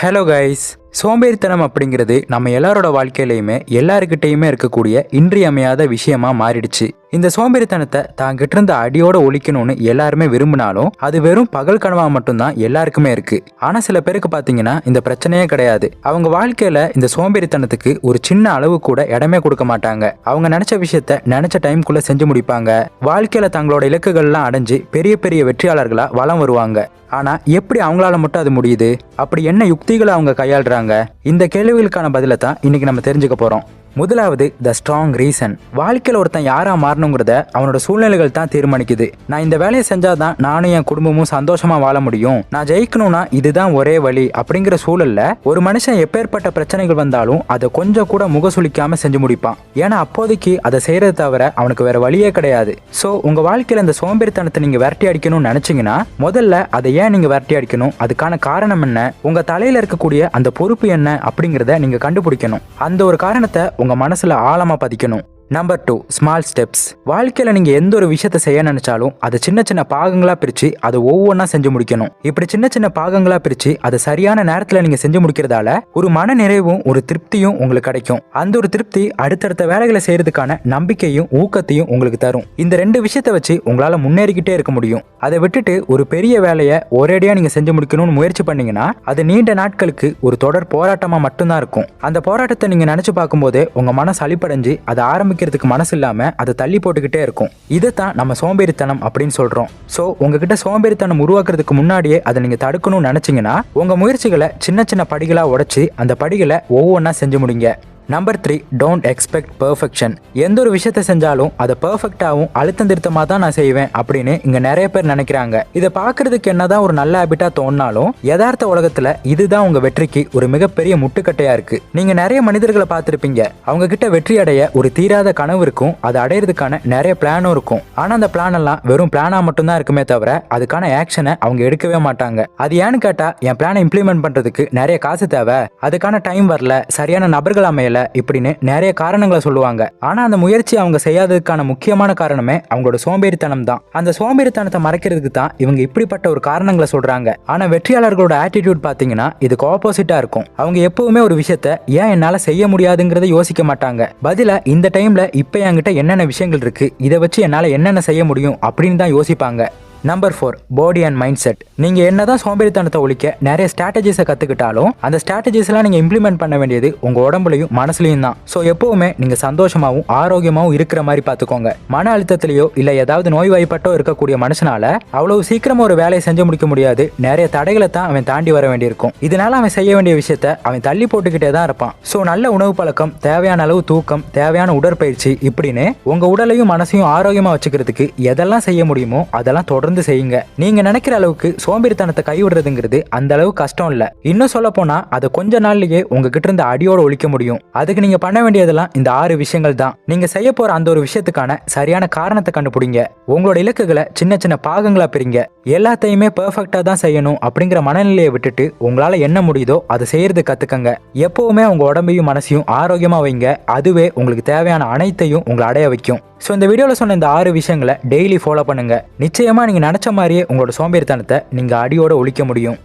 Hello guys சோம்பேறித்தனம் அப்படிங்கிறது நம்ம எல்லாரோட வாழ்க்கையிலையுமே எல்லாருக்கிட்டையுமே இருக்கக்கூடிய இன்றியமையாத விஷயமா மாறிடுச்சு. இந்த சோம்பேறித்தனத்தை தாங்கிட்ட இருந்த அடியோட ஒழிக்கணும்னு எல்லாருமே விரும்பினாலும் அது வெறும் பகல் கனவா மட்டும்தான் எல்லாருக்குமே இருக்கு. ஆனா சில பேருக்கு பாத்தீங்கன்னா இந்த பிரச்சனையே கிடையாது. அவங்க வாழ்க்கையில இந்த சோம்பேறித்தனத்துக்கு ஒரு சின்ன அளவு கூட இடமே கொடுக்க மாட்டாங்க. அவங்க நினைச்ச விஷயத்த நினைச்ச டைம்குள்ள செஞ்சு முடிப்பாங்க. வாழ்க்கையில தங்களோட இலக்குகள்லாம் அடைஞ்சு பெரிய பெரிய வெற்றியாளர்களா வலம் வருவாங்க. ஆனா எப்படி அவங்களால மட்டும் அது முடியுது? அப்படி என்ன யுக்திகளை அவங்க கையாளுறாங்க? இந்த கேள்விகளுக்கான பதிலை தான் இன்னைக்கு நம்ம தெரிஞ்சுக்க போறோம். முதலாவது த ஸ்ட்ராங் ரீசன் வாழ்க்கையில் ஒருத்தன் யாராக மாறணுங்கிறத அவனோட சூழ்நிலைகள் தான் தீர்மானிக்குது. நான் இந்த வேலையை செஞ்சாதான் நானும் என் குடும்பமும் சந்தோஷமா வாழ முடியும். நான் ஜெயிக்கணும்னா இதுதான் ஒரே வழி அப்படிங்கிற சூழல்ல ஒரு மனுஷன் எப்பேற்பட்ட பிரச்சனைகள் வந்தாலும் அதை கொஞ்சம் கூட முகசுளிக்காம செஞ்சு முடிப்பான். ஏன்னா அப்போதைக்கு அதை செய்யறது தவிர அவனுக்கு வேற வழியே கிடையாது. ஸோ உங்க வாழ்க்கையில் இந்த சோம்பேறித்தனத்தை நீங்க விரட்டி அடிக்கணும்னு நினைச்சீங்கன்னா முதல்ல அதை ஏன் நீங்க விரட்டி அடிக்கணும்? அதுக்கான காரணம் என்ன? உங்க தலையில இருக்கக்கூடிய அந்த பொறுப்பு என்ன அப்படிங்கிறத நீங்க கண்டுபிடிக்கணும். அந்த ஒரு காரணத்தை உங்கள் மனசில் ஆழமாக பதிக்கணும். நம்பர் டூ ஸ்மால் ஸ்டெப்ஸ் வாழ்க்கையில் நீங்கள் எந்த ஒரு விஷயத்தை செய்ய நினைச்சாலும் அதை சின்ன சின்ன பாகங்களாக பிரித்து அதை ஒவ்வொன்றா செஞ்சு முடிக்கணும். இப்படி சின்ன சின்ன பாகங்களாக பிரித்து அதை சரியான நேரத்தில் நீங்கள் செஞ்சு முடிக்கிறதால ஒரு மன நிறைவும் ஒரு திருப்தியும் உங்களுக்கு கிடைக்கும். அந்த ஒரு திருப்தி அடுத்தடுத்த வேலைகளை செய்யறதுக்கான நம்பிக்கையும் ஊக்கத்தையும் உங்களுக்கு தரும். இந்த ரெண்டு விஷயத்தை வச்சு உங்களால் முன்னேறிக்கிட்டே இருக்க முடியும். அதை விட்டுட்டு ஒரு பெரிய வேலையை ஒரேடியாக நீங்கள் செஞ்சு முடிக்கணும்னு முயற்சி பண்ணீங்கன்னா அது நீண்ட நாட்களுக்கு ஒரு தொடர் போராட்டமாக மட்டும்தான் இருக்கும். அந்த போராட்டத்தை நீங்கள் நினச்சி பார்க்கும்போதே உங்கள் மனசு அழிப்படைஞ்சு அதை ஆரம்பிக்கிறதுக்கு மனசு இல்லாமல் அதை தள்ளி போட்டுக்கிட்டே இருக்கும். இதை தான் நம்ம சோம்பேறித்தனம் அப்படின்னு சொல்கிறோம் ஸோ உங்ககிட்ட சோம்பேறித்தனம் உருவாக்குறதுக்கு முன்னாடியே அதை நீங்கள் தடுக்கணும்னு நினச்சிங்கன்னா உங்கள் முயற்சிகளை சின்ன சின்ன படிகளாக உடைச்சி அந்த படிகளை ஒவ்வொன்றா செஞ்சு முடிங்க. Number three don't expect perfection எந்த ஒரு விஷயத்தை செஞ்சாலும் அதை பெர்ஃபெக்டாகவும் அழுத்தம் திருத்தமாக தான் நான் செய்வேன் அப்படின்னு இங்கே நிறைய பேர் நினைக்கிறாங்க. இதை பார்க்கறதுக்கு என்னதான் ஒரு நல்ல ஹேபிட்டாக தோணினாலும் யதார்த்த உலகத்தில் இதுதான் உங்கள் வெற்றிக்கு ஒரு மிகப்பெரிய முட்டுக்கட்டையாக இருக்கு. நீங்கள் நிறைய மனிதர்களை பார்த்துருப்பீங்க. அவங்க கிட்ட வெற்றி அடைய ஒரு தீராத கனவு இருக்கும். அதை அடையிறதுக்கான நிறைய பிளானும் இருக்கும். ஆனால் அந்த பிளான் எல்லாம் வெறும் பிளானாக மட்டும்தான் இருக்குமே தவிர அதுக்கான ஆக்ஷனை அவங்க எடுக்கவே மாட்டாங்க. அது ஏன்னு கேட்டால் என் பிளானை இம்ப்ளிமெண்ட் பண்ணுறதுக்கு நிறைய காசு தேவை. அதுக்கான டைம் வரல. சரியான நபர்கள் அமையல. இப்படின்னு நிறைய காரணங்களை சொல்லுவாங்க. ஆனா அந்த முயற்சி அவங்க செய்யாததுக்கான முக்கியமான காரணமே அவங்களோட சோம்பேறித்தனம் தான். அந்த சோம்பேறித்தனத்தை மறைக்கிறதுக்கு தான் இவங்க இப்படிப்பட்ட ஒரு காரணங்களை சொல்றாங்க. ஆனா வெற்றியாளர்களோட ஆட்டிடியூட் பாத்தீங்கன்னா இதுக்கு ஆப்போசிட்டா இருக்கும். அவங்க எப்பவுமே ஒரு விஷயத்த ஏன் என்னால செய்ய முடியாதுங்கிறத யோசிக்க மாட்டாங்க. பதில இந்த டைம்ல இப்ப என்கிட்ட என்னென்ன விஷயங்கள் இருக்கு? இதை வச்சு என்னால என்னென்ன செய்ய முடியும்? அப்படின்னு தான் யோசிப்பாங்க. Number four body and mind set நீங்கள் என்னதான் சோம்பேறித்தனத்தை ஒழிக்க நிறைய ஸ்ட்ராட்டஜிஸை கற்றுக்கிட்டாலும் அந்த ஸ்ட்ராட்டஜிஸ்லாம் நீங்கள் இம்ப்ளிமெண்ட் பண்ண வேண்டியது உங்கள் உடம்புலையும் மனசுலையும் தான். ஸோ எப்போவுமே நீங்கள் சந்தோஷமாகவும் ஆரோக்கியமாகவும் இருக்கிற மாதிரி பார்த்துக்கோங்க. மன அழுத்தத்திலேயோ இல்லை ஏதாவது நோய்வாய்ப்பட்டோ இருக்கக்கூடிய மனுஷனால அவ்வளவு சீக்கிரமாக ஒரு வேலையை செஞ்சு முடிக்க முடியாது. நிறைய தடைகளை தான் அவன் தாண்டி வர வேண்டியிருக்கும். இதனால அவன் செய்ய வேண்டிய விஷயத்த அவன் தள்ளி போட்டுக்கிட்டே தான் இருப்பான். ஸோ நல்ல உணவு பழக்கம் தேவையான அளவு தூக்கம் தேவையான உடற்பயிற்சி இப்படின்னு உங்கள் உடலையும் மனசையும் ஆரோக்கியமாக வச்சுக்கிறதுக்கு எதெல்லாம் செய்ய முடியுமோ அதெல்லாம் தொடர்ந்து செய்யுங்க. நீங்க நினைக்கிற அளவுக்கு சோம்பேறித்தனத்தை கைவிடுறதுங்கிறது அந்த அளவு கஷ்டம் இல்ல. இன்னும் சொல்ல போனா அதை கொஞ்ச நாள்லயே உங்ககிட்ட இருந்து அடியோட ஒழிக்க முடியும். அதுக்கு நீங்க பண்ண வேண்டியதெல்லாம் இந்த ஆறு விஷயங்கள் தான். நீங்க செய்ய போற அந்த ஒரு விஷயத்துக்கான சரியான காரணத்தை கண்டுபிடிங்க. உங்களோட இலக்குகளை சின்ன சின்ன பாகங்களா பிரிங்க. எல்லாத்தையுமே பெர்ஃபெக்டா தான் செய்யணும் அப்படிங்கிற மனநிலையை விட்டுட்டு உங்களால் என்ன முடியுதோ அதை செய்யறது கற்றுக்கங்க எப்போவுமே உங்கள் உடம்பையும் மனசையும் ஆரோக்கியமாக வைங்க. அதுவே உங்களுக்கு தேவையான அனைத்தையும் உங்களை அடைய வைக்கும். ஸோ இந்த வீடியோவில் சொன்ன இந்த ஆறு விஷயங்களை டெய்லி ஃபாலோ பண்ணுங்கள் நிச்சயமாக நீங்கள் நினச்ச மாதிரியே உங்களோட சோம்பேறித்தனத்தை நீங்கள் அடியோடு ஒழிக்க முடியும்.